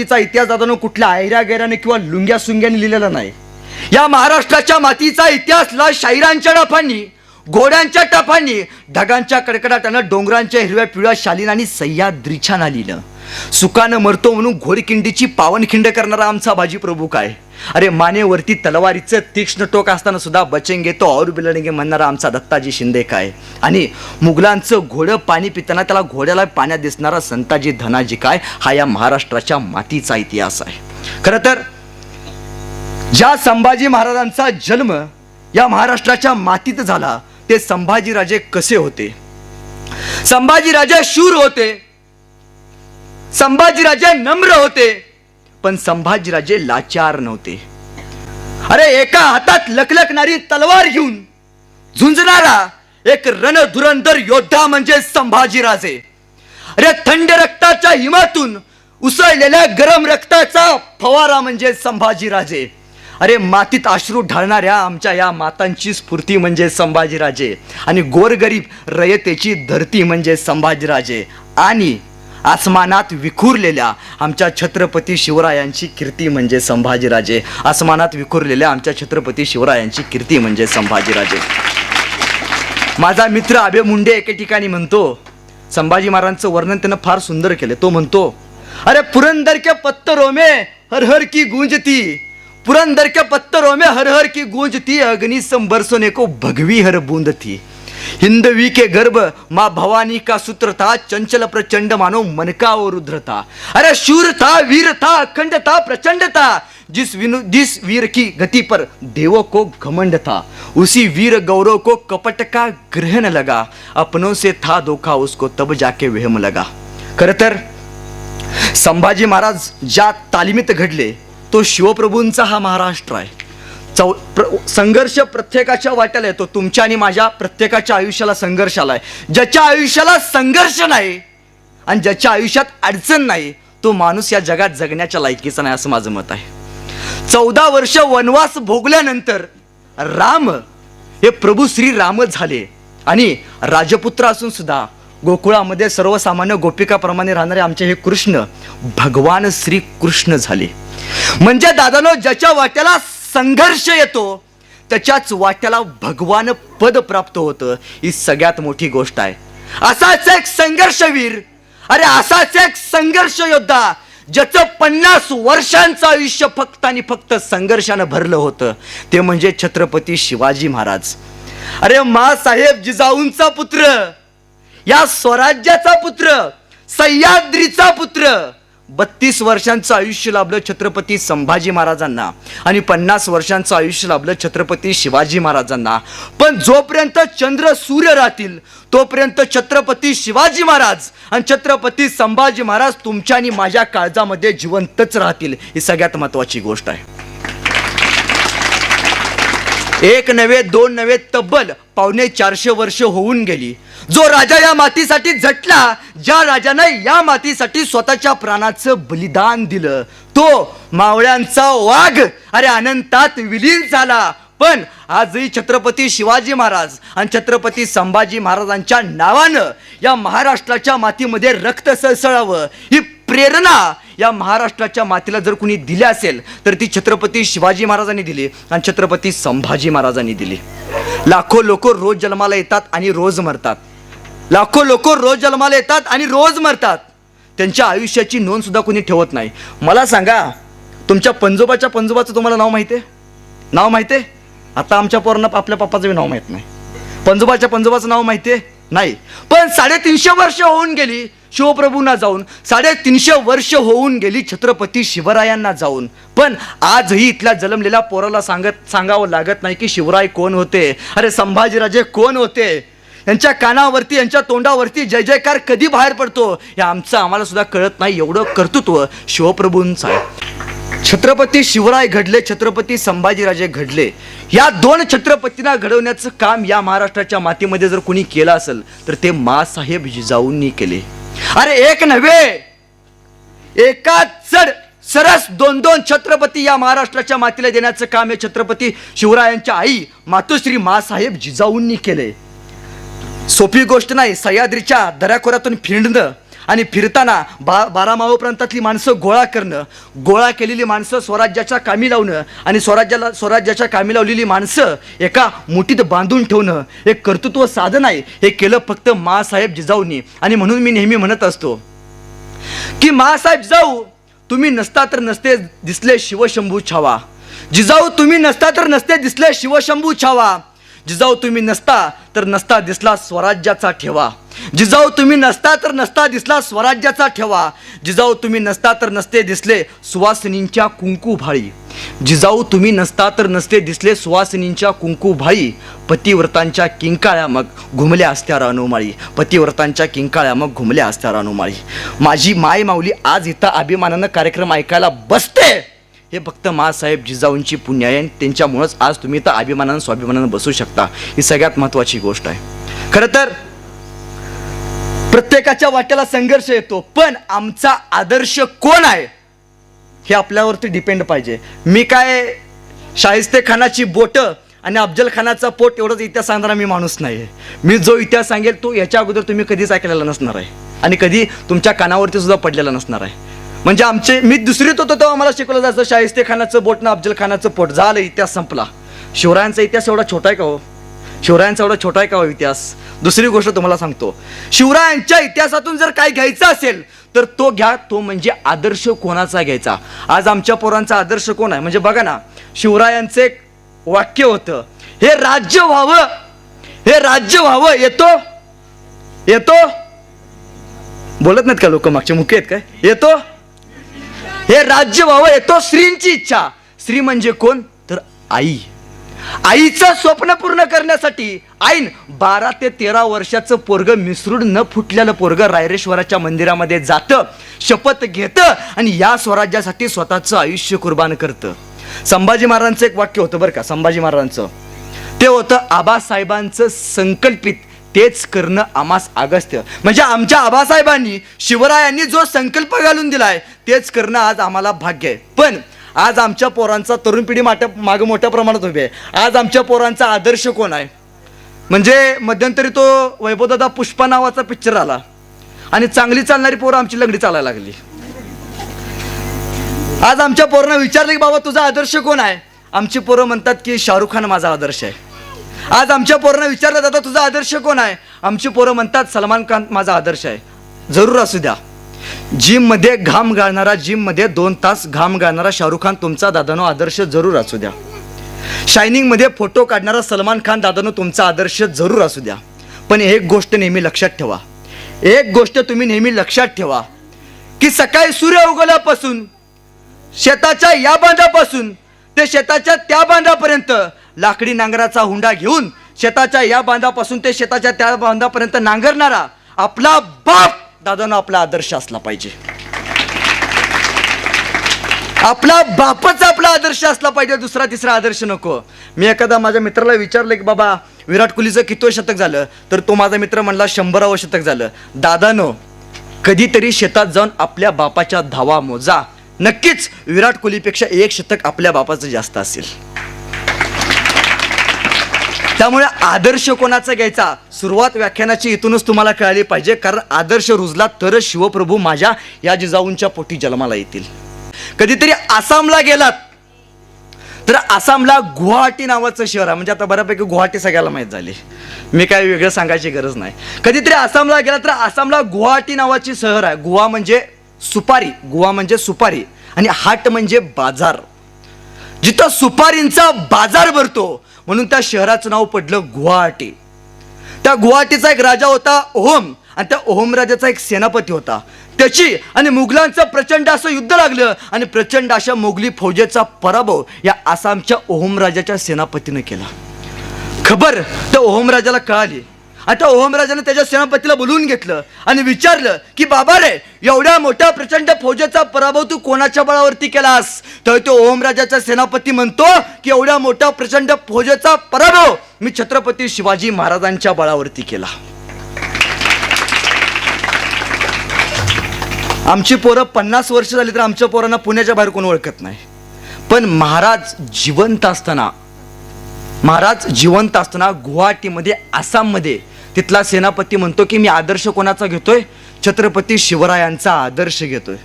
मातीचा इतिहास दादानो कुठल्या आयऱ्या गैराने किंवा लुंग्या सुंग्याने लिहिलेला नाही. या महाराष्ट्राच्या मातीचा इतिहासला शाहिरांच्या टफांनी घोड्यांच्या टफांनी ढगांच्या कडकडाटानं डोंगरांच्या हिरव्या पिवळ्या शालिनानी सह्याद्रीच्या नालीनं सुकानं मरतो म्हणून घोडखिंडीची पावनखिंड करणारा आमचा बाजी प्रभू काय अरे मानेवरती तलवारीचं तीक्ष्ण टोक असताना सुद्धा बचेंगे तो और बिलडेंगे म्हणणारा आमचा दत्ताजी शिंदे काय? आणि मुघलांचं घोडं पाणी पिताना त्याला घोड्याला पाण्यात दिसणारा संताजी धनाजी काय? हा या महाराष्ट्राच्या मातीचा इतिहास आहे. खरं तर ज्या संभाजी महाराजांचा जन्म या महाराष्ट्राच्या मातीत झाला ते संभाजीराजे कसे होते? संभाजीराजे शूर होते. संभाजीराजे नम्र होते. पण संभाजीराजे लाचार नव्हते. अरे एका हातात लखलखणारी तलवार घेऊन झुंजणारा एक रणधुरंधर योद्धा म्हणजे संभाजीराजे. अरे थंड रक्ताच्या हिमातून उसळलेल्या गरम रक्ताचा फवारा म्हणजे संभाजीराजे. अरे मातीत अश्रू ढाळणाऱ्या आमच्या या मातांची स्फूर्ती म्हणजे संभाजीराजे आणि गोरगरीब रयतेची धरती म्हणजे संभाजीराजे. आणि आसमानात विखुरलेल्या आमच्या छत्रपती शिवरायांची कीर्ती म्हणजे संभाजीराजे. आसमानात विखुरलेल्या आमच्या छत्रपती शिवरायांची कीर्ती म्हणजे संभाजीराजे. माझा मित्र आबे मुंडे एके ठिकाणी म्हणतो संभाजी महाराजांचं वर्णन त्यानं फार सुंदर केलं. तो म्हणतो अरे पुरंदर के रोमे में हर हर की गूंजती पुरंदर के पत्तरों में हर हर की गूंजती अग्नि संबरसोने को भगवी हर बूंद थी हिंदवी के गर्भ माँ भवानी का सूत्र था चंचल प्रचंड मानो मन का और रुद्र था। अरे शूर था वीर था अखंड था प्रचंड था। जिस विनु जिस वीर की गति पर देवों को घमंड था उसी वीर गौरव को कपट का ग्रहण लगा। अपनों से था धोखा उसको तब जाके वहम लगा। खरतर संभाजी महाराज ज्या तालिमीत घडले तो शिवप्रभूंचा हा महाराष्ट्र आहे। चौ प्र संघर्ष प्रत्येकाच्या वाट्याला येतो. तुमच्या आणि माझ्या प्रत्येकाच्या आयुष्याला संघर्ष आहे ज्याच्या आयुष्याला संघर्ष नाही आणि ज्याच्या आयुष्यात अडचण नाही तो माणूस या जगात जगण्याच्या लायकीचा नाही असं माझं मत आहे. चौदा वर्ष वनवास भोगल्यानंतर राम हे प्रभू श्री राम झाले आणि राजपुत्र असून सुद्धा गोकुळामध्ये सर्वसामान्य गोपिकाप्रमाणे राहणारे आमचे हे कृष्ण भगवान श्री कृष्ण झाले. म्हणजे दादानो ज्याच्या वाट्याला संघर्ष येतो त्याच्याच वाट्याला भगवान पद प्राप्त होतं ही सगळ्यात मोठी गोष्ट आहे. असाच एक संघर्षवीर अरे असाच एक संघर्ष योद्धा ज्याचं पन्नास वर्षांचं आयुष्य फक्त आणि फक्त संघर्षानं भरलं होतं ते म्हणजे छत्रपती शिवाजी महाराज. अरे मासाहेब जिजाऊंचा पुत्र या स्वराज्याचा पुत्र सह्याद्रीचा पुत्र बत्तीस वर्षांचं आयुष्य लाभलं छत्रपती संभाजी महाराजांना आणि पन्नास वर्षांचं आयुष्य लाभलं छत्रपती शिवाजी महाराजांना. पण जोपर्यंत चंद्र सूर्य राहतील तोपर्यंत छत्रपती शिवाजी महाराज आणि छत्रपती संभाजी महाराज तुमच्या आणि माझ्या काळजामध्ये जिवंतच राहतील ही सगळ्यात महत्वाची गोष्ट आहे. एक नव्हे दोन नव्हे तब्बल पावणे चारशे वर्ष होऊन गेली. जो राजा या मातीसाठी झटला ज्या राजानं या मातीसाठी स्वतःच्या प्राणाचं बलिदान दिलं तो मावळ्यांचा वाघ अरे अनंतात विलीन झाला. पण आजही छत्रपती शिवाजी महाराज आणि छत्रपती संभाजी महाराजांच्या नावानं या महाराष्ट्राच्या मातीमध्ये रक्त सळसळावं ही प्रेरणा या महाराष्ट्राच्या मातीला जर कुणी दिली असेल तर ती छत्रपती शिवाजी महाराजांनी दिली आणि छत्रपती संभाजी महाराजांनी दिली. लाखो लोक रोज जन्माला येतात आणि रोज मरतात. लाखो लोक रोज जन्माला येतात आणि रोज मरतात. त्यांच्या आयुष्याची नोंद सुद्धा कोणी ठेवत नाही. मला सांगा तुमच्या पंजोबाच्या पंजोबाचं तुम्हाला नाव माहिती आहे? नाव माहिती आहे? आता आमच्या पोरांना आपल्या पप्पाचं नाव माहीत नाही. पंजोबाच्या पंजोबाचं नाव माहिती आहे? नाही. पण साडेतीनशे वर्ष होऊन गेली शिवप्रभूंना जाऊन साडेतीनशे वर्ष होऊन गेली छत्रपती शिवरायांना जाऊन. पण आजही इथल्या जन्मलेल्या पोराला सांगत सांगावं लागत नाही की शिवराय कोण होते? अरे संभाजीराजे कोण होते? यांच्या कानावरती यांच्या तोंडावरती जय जयकार कधी बाहेर पडतो हे आमचं आम्हाला सुद्धा कळत नाही. एवढं कर्तृत्व शिवप्रभूंचं आहे. छत्रपती शिवराय घडले छत्रपती संभाजीराजे घडले. या दोन छत्रपतींना घडवण्याचं काम या महाराष्ट्राच्या मातीमध्ये जर कोणी केलं असेल तर ते मासाहेब जिजाऊंनी केले. अरे एक नव्हे. एका चढ सरस दोन दोन छत्रपती या महाराष्ट्राच्या मातीला देण्याचं काम हे छत्रपती शिवरायांच्या आई मातोश्री मासाहेब जिजाऊंनी केले. सोपी गोष्ट नाही सह्याद्रीच्या दऱ्याखोऱ्यातून फिरणं आणि फिरताना बा बारामाव प्रांतातली माणसं गोळा करणं गोळा केलेली माणसं स्वराज्याच्या कामी लावणं आणि स्वराज्याला स्वराज्याच्या कामी लावलेली माणसं एका मुठीत बांधून ठेवणं हे कर्तृत्व साधन आहे हे केलं फक्त मासाहेब जिजाऊनी. आणि म्हणून मी नेहमी म्हणत असतो की मासाहेब जिजाऊ तुम्ही नसता तर नसते दिसले शिवशंभू छावा. जिजाऊ तुम्ही नसता तर नसते दिसले शिवशंभू छावा. जिजाऊ तुम्ही नसता तर नसता दिसला स्वराज्याचा ठेवा. जिजाऊ तुम्ही नसता तर नसता दिसला स्वराज्याचा ठेवा. जिजाऊ तुम्ही नसता तर नसते दिसले सुवासिनींच्या कुंकू भाळी. जिजाऊ तुम्ही नसता तर नसते दिसले सुवासिनींच्या कुंकू भाई पतिव्रतांच्या किंकाळ्या मग घुमल्या असत्या रानुमाळी. पतिव्रतांच्या किंकाळ्या मग घुमल्या असत्या रानुमाळी. माझी माय माऊली आज इथं अभिमानानं कार्यक्रम ऐकायला बसते. हे फक्त मासाहेब जिजाऊंची पुण्य आहे आणि त्यांच्यामुळंच आज तुम्ही तर अभिमानानं स्वाभिमानानं बसू शकता. ही सगळ्यात महत्त्वाची गोष्ट आहे. खरं तर प्रत्येकाच्या वाट्याला संघर्ष येतो पण आमचा आदर्श कोण आहे? हे आपल्यावरती डिपेंड पाहिजे. मी काय शाहिस्ते खानाची बोटं आणि अफजल खानाचा पोट एवढंच इतिहास सांगणारा मी माणूस नाही आहे मी जो इतिहास सांगेल तो याच्या अगोदर तुम्ही कधीच ऐकलेला नसणार आहे. आणि कधी तुमच्या कानावरती सुद्धा पडलेला नसणार आहे. म्हणजे आमचे मी दुसरीत होतो तेव्हा मला शिकवलं जायचं शाहिस्ते खानाचं बोट ना अफजल खानाचं पोट. झालं इतिहास संपला. शिवरायांचा इतिहास एवढा छोटा आहे का हो? शिवरायांचा एवढा छोटा आहे का हो इतिहास? दुसरी गोष्ट तुम्हाला सांगतो. शिवरायांच्या इतिहासातून जर काय घ्यायचं असेल तर तो घ्या तो म्हणजे आदर्श कोणाचा घ्यायचा? आज आमच्या पोरांचा आदर्श कोण आहे? म्हणजे बघा ना शिवरायांचं एक वाक्य होतं हे राज्य व्हावं हे राज्य व्हावं येतो येतो. बोलत नाहीत का लोक? मागचे मुख्य आहेत काय? येतो हे राज्य व्हावं येतो श्रींची इच्छा. श्री म्हणजे कोण? तर आई. आईचं स्वप्न पूर्ण करण्यासाठी आईन बारा ते तेरा वर्षाचं पोरग मिसरूड न फुटलेलं पोरग रायरेश्वराच्या मंदिरामध्ये जातं शपथ घेतं आणि या स्वराज्यासाठी स्वतःचं आयुष्य कुर्बान करतं. संभाजी महाराजांचं एक वाक्य होतं बरं का संभाजी महाराजांचं. ते होतं आबासाहेबांचं संकल्पित तेच करणं आमास अगस्त्य. म्हणजे आमच्या आबासाहेबांनी शिवरायांनी जो संकल्प घालून दिलाय तेच करणं आज आम्हाला भाग्य आहे. पण आज आमच्या पोरांचा तरुण पिढी माट्या मागं मोठ्या प्रमाणात उभी आहे. आज आमच्या पोरांचा आदर्श कोण आहे? म्हणजे मध्यंतरी तो वैभवदादा पुष्पा नावाचा पिक्चर आला. आणि चांगली चालणारी पोरं आमची लंगडी चालायला लागली. आज आमच्या पोरांना विचारलं की बाबा तुझा आदर्श कोण आहे? आमची पोरं म्हणतात की शाहरुख खान माझा आदर्श आहे. आज आमच्या पोरांना विचारलं जातं तुझा आदर्श कोण आहे? आमची पोरं म्हणतात सलमान खान माझा आदर्श आहे. जरूर असू द्या. जिममध्ये घाम गाळणारा जिममध्ये दोन तास घाम गाळणारा शाहरुख खान तुमचा दादानो आदर्श जरूर असू द्या. शायनिंगमध्ये फोटो काढणारा सलमान खान दादानो तुमचा आदर्श जरूर असू द्या. पण एक गोष्ट नेहमी लक्षात ठेवा. एक गोष्ट तुम्ही नेहमी लक्षात ठेवा की सकाळी सूर्य उगवल्यापासून शेताच्या या बांधापासून ते शेताच्या त्या बांधापर्यंत लाकडी नांगराचा हुंडा घेऊन शेताच्या या बांधापासून ते शेताच्या त्या बांधापर्यंत नांगरणारा आपला बाप दादानं आपला आदर्श असला पाहिजे. आपला बापच आपला आदर्श असला पाहिजे दुसरा तिसरा आदर्श नको. मी एखादा माझ्या मित्राला विचारलं की बाबा विराट कोहलीचं कितवं शतक झालं? तर तो माझा मित्र म्हणला शंभरावं शतक झालं. दादानो कधीतरी शेतात जाऊन आपल्या बापाच्या धावा मोजा. नक्कीच विराट कोहलीपेक्षा एक शतक आपल्या बापाचं जास्त असेल. त्यामुळे आदर्श कोणाचा घ्यायचा? सुरुवात व्याख्यानाची इथूनच तुम्हाला कळाली पाहिजे. कारण आदर्श रुजला तरच शिवप्रभू माझ्या या जिजाऊंच्या पोटी जन्माला येतील. कधीतरी आसामला गेलात. तर आसामला गुवाहाटी नावाचं शहर आहे. म्हणजे आता बऱ्यापैकी गुवाहाटी सगळ्याला माहीत झाली. मी काय वेगळं सांगायची गरज नाही. कधीतरी आसामला गेला तर आसामला गुवाहाटी नावाची शहर आहे. गुवा म्हणजे सुपारी. गुवा म्हणजे सुपारी. आणि हाट म्हणजे बाजार. जिथं सुपारींचा बाजार भरतो म्हणून त्या शहराचं नाव पडलं गुवाहाटी. त्या गुवाहाटीचा एक राजा होता ओहम आणि त्या ओहम राजाचा एक सेनापती होता. त्याची आणि मुघलांचं प्रचंड असं युद्ध लागलं आणि प्रचंड अशा मोगली फौजेचा पराभव या आसामच्या ओहम राजाच्या सेनापतीनं केला. खबर त्या ओहम राजाला कळाली. आता ओहमराजाने त्याच्या सेनापतीला बोलवून घेतलं आणि विचारलं की बाबा रे एवढ्या मोठ्या प्रचंड फौजेचा पराभव तू कोणाच्या बळावरती केलास? तर तो ओहमराजाचा सेनापती म्हणतो की एवढ्या मोठ्या प्रचंड फौजेचा पराभव मी छत्रपती शिवाजी महाराजांच्या बळावरती केला. आमची पोरं पन्नास वर्ष झाली तर आमच्या पोरांना पुण्याच्या बाहेर कोण ओळखत नाही. पण महाराज जिवंत असताना महाराज जिवंत असताना गुवाहाटीमध्ये आसाममध्ये तिथला सेनापती म्हणतो की मी आदर्श कोणाचा घेतोय? छत्रपती शिवरायांचा आदर्श घेतोय.